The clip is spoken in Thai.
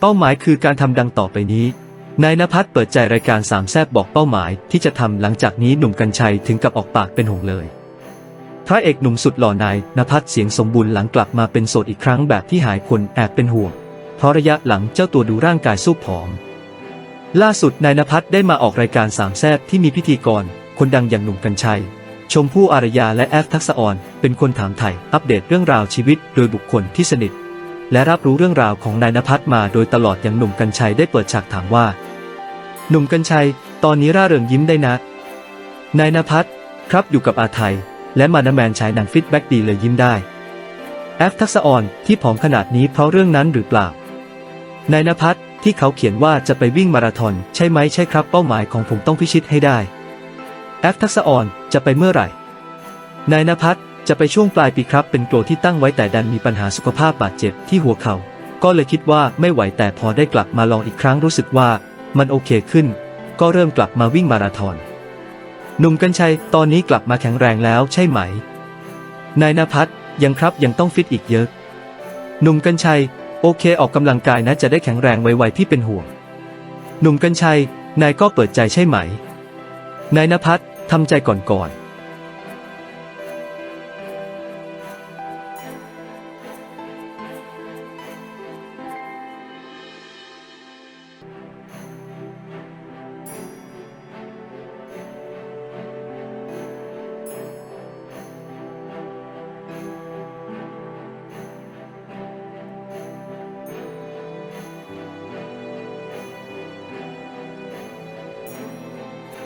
เป้าหมายคือการทำดังต่อไปนี้ นายนภัสเปิดใจรายการสามแซบบอกเป้าหมายที่จะทำหลังจากนี้หนุ่มกัญชัยถึงกับออกปากเป็นห่วงเลย พระเอกหนุ่มสุดหล่อนายนภัสเสียงสมบูรณ์หลังกลับมาเป็นโสดอีกครั้งแบบที่หายคนแอบเป็นห่วง เพราะระยะหลังเจ้าตัวดูร่างกายสู้ผอม ล่าสุดนายนภัสได้มาออกรายการสามแซบที่มีพิธีกร คนดังอย่างหนุ่มกัญชัย ชมพู่อารยาและแอฟทักษะออนเป็นคนถามไถ่อัปเดตเรื่องราวชีวิตโดยบุคคลที่สนิท และรับรู้เรื่องราวของนายนภัสมาโดยตลอดอย่างหนุ่มกัญชัยได้เปิดฉากถามว่า หนุ่มกัญชัย ตอนนี้ร่าเริงยิ้มได้นะ นายนภัสครับอยู่กับอาไทย และมานาแมนฉายหนังฟิตแบ็กดีเลยยิ้มได้ แอฟทักษะออนที่ผอมขนาดนี้เพราะเรื่องนั้นหรือเปล่านายนภัสที่เขาเขียนว่าจะไปวิ่งมาราธอนใช่ไหมใช่ครับเป้าหมายของผมต้องพิชิตให้ได้ แอฟทักษะออนจะไปเมื่อไหร่นายนภัส จะไปช่วงปลายปีครับเป็นโกลที่ตั้งไว้แต่ดันมีปัญหาสุขภาพบาดเจ็บที่หัวเขา่าก็เลยคิดว่าไม่ไหวแต่พอได้กลับมาลองอีกครั้งรู้สึกว่า มันโอเคขึ้น ก็เริ่มกลับมาวิ่งมาราธอนหนุ่มกัญชัยตอนนี้กลับมาแข็งแรงแล้วใช่ไหม นายนภัสยังครับยังต้องฟิตอีกเยอะ หนุ่มกัญชัย โอเคออกกำลังกายนะจะได้แข็งแรงไวๆพี่เป็นห่วง หนุ่มกัญชัย นายก็เปิดใจใช่ไหม นายนภัสทำใจก่อนๆ